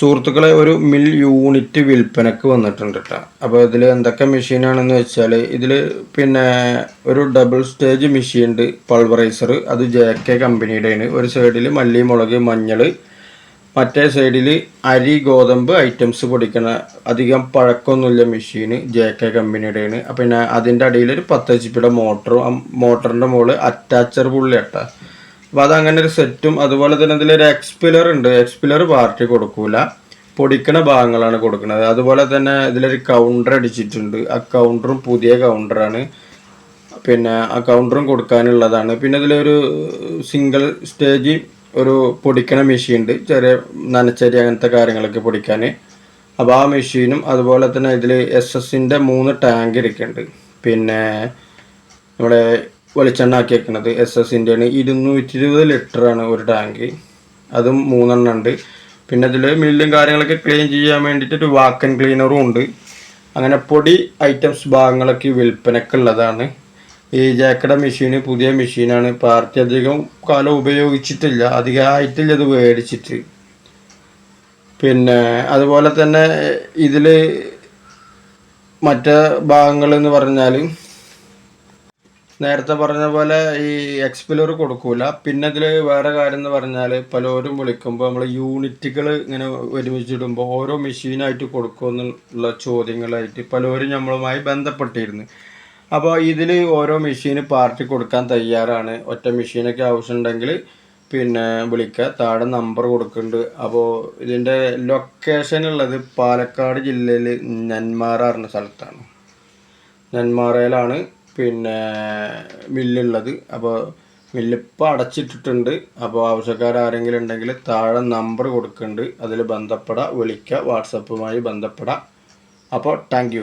സുഹൃത്തുക്കളെ ഒരു mill unit വിൽപ്പനക്ക് വന്നിട്ടുണ്ട് കേട്ടോ അപ്പോൾ ഇതിൽ എന്തൊക്കെ മെഷീനാണെന്ന് വെച്ചാൽ ഇതിൽ പിന്നെ ഒരു ഡബിൾ സ്റ്റേജ് മെഷീൻ ഉണ്ട് പൾവറൈസർ അത് ജെ കെ കമ്പനിയുടെയാണ് ഒരു സൈഡിൽ മല്ലി മുളക് മഞ്ഞൾ മറ്റേ സൈഡിൽ അരി ഗോതമ്പ് ഐറ്റംസ് പൊടിക്കണ അധികം പഴക്കമൊന്നുമില്ല മെഷീൻ ജെ കെ കമ്പനിയുടെയാണ് പിന്നെ അതിന്റെ അടിയിൽ ഒരു പത്ത് എച്ച് പിയുടെ മോട്ടറും മോട്ടറിന്റെ മുകളിൽ അറ്റാച്ചർ പുള്ളി അപ്പോൾ അതങ്ങനെ ഒരു സെറ്റും അതുപോലെ തന്നെ ഇതിലൊരു എക്സ്പിലർ ഉണ്ട്. എക്സ്പിലർ പാർട്ടി കൊടുക്കൂല. പൊടിക്കണ ഭാഗങ്ങളാണ് കൊടുക്കുന്നത് അതുപോലെ തന്നെ ഇതിലൊരു കൗണ്ടർ അടിച്ചിട്ടുണ്ട്. ആ കൗണ്ടറും പുതിയ കൗണ്ടറാണ് പിന്നെ ആ കൗണ്ടറും കൊടുക്കാനുള്ളതാണ്. പിന്നെ ഇതിലൊരു സിംഗിൾ സ്റ്റേജ് ഒരു പൊടിക്കണ മെഷീൻ ഉണ്ട്. ചെറിയ നനച്ചരി അങ്ങനത്തെ കാര്യങ്ങളൊക്കെ പൊടിക്കാൻ അപ്പോൾ ആ മെഷീനും അതുപോലെ തന്നെ ഇതിൽ എസ് എസിന്റെ മൂന്ന് ടാങ്ക് ഇരിക്കുന്നുണ്ട്. പിന്നെ നമ്മുടെ വെളിച്ചെണ്ണ ആക്കിയേക്കുന്നത് എസ് എസിന്റെ ആണ് ഇരുന്നൂറ്റി ഇരുപത് ലിറ്ററാണ് ഒരു ടാങ്ക് അതും മൂന്നെണ്ണം ഉണ്ട്. പിന്നെ അതിൽ മില്ലും കാര്യങ്ങളൊക്കെ ക്ലീൻ ചെയ്യാൻ വേണ്ടിയിട്ട് ഒരു വാക്കൻ ക്ലീനറും ഉണ്ട്. അങ്ങനെ പൊടി ഐറ്റംസ് ഭാഗങ്ങളൊക്കെ വിൽപ്പനക്കുള്ളതാണ് ഈ ജാക്കട മെഷീൻ പുതിയ മെഷീനാണ് പാർട്ടി അധികം കാലം ഉപയോഗിച്ചിട്ടില്ല. അധികമായിട്ടില്ല അത് മേടിച്ചിട്ട്. പിന്നെ അതുപോലെ തന്നെ ഇതിൽ മറ്റ് ഭാഗങ്ങൾ എന്ന് പറഞ്ഞാൽ നേരത്തെ പറഞ്ഞ പോലെ ഈ എക്സ്പ്ലോർ കൊടുക്കൂല. പിന്നെ ഇതിൽ വേറെ കാര്യം എന്ന് പറഞ്ഞാൽ പലരും വിളിക്കുമ്പോൾ നമ്മൾ യൂണിറ്റുകൾ ഇങ്ങനെ ഒരുമിച്ചിടുമ്പോൾ ഓരോ മെഷീനായിട്ട് കൊടുക്കുമെന്നുള്ള ചോദ്യങ്ങളായിട്ട് പലരും നമ്മളുമായി ബന്ധപ്പെട്ടിരുന്നു. അപ്പോൾ ഇതിൽ ഓരോ മെഷീന് പാർട്ടി കൊടുക്കാൻ തയ്യാറാണ്. ഒറ്റ മെഷീനൊക്കെ ആവശ്യമുണ്ടെങ്കിൽ പിന്നെ വിളിക്കുക താഴെ നമ്പർ കൊടുക്കുന്നുണ്ട് അപ്പോൾ ഇതിന്റെ ലൊക്കേഷൻ ഉള്ളത് പാലക്കാട് ജില്ലയിൽ നെന്മാറ പറഞ്ഞ സ്ഥലത്താണ്. നെന്മാറയിലാണ് പിന്നെ മില്ലുള്ളത്. അപ്പോൾ മില്ലിപ്പോൾ അടച്ചിട്ടിട്ടുണ്ട്. അപ്പോൾ ആവശ്യക്കാർ ആരെങ്കിലും ഉണ്ടെങ്കിൽ താഴെ നമ്പർ കൊടുക്കുന്നുണ്ട് അതിൽ ബന്ധപ്പെടാം. വിളിക്കുക വാട്സപ്പുമായി ബന്ധപ്പെടാം. അപ്പോൾ താങ്ക്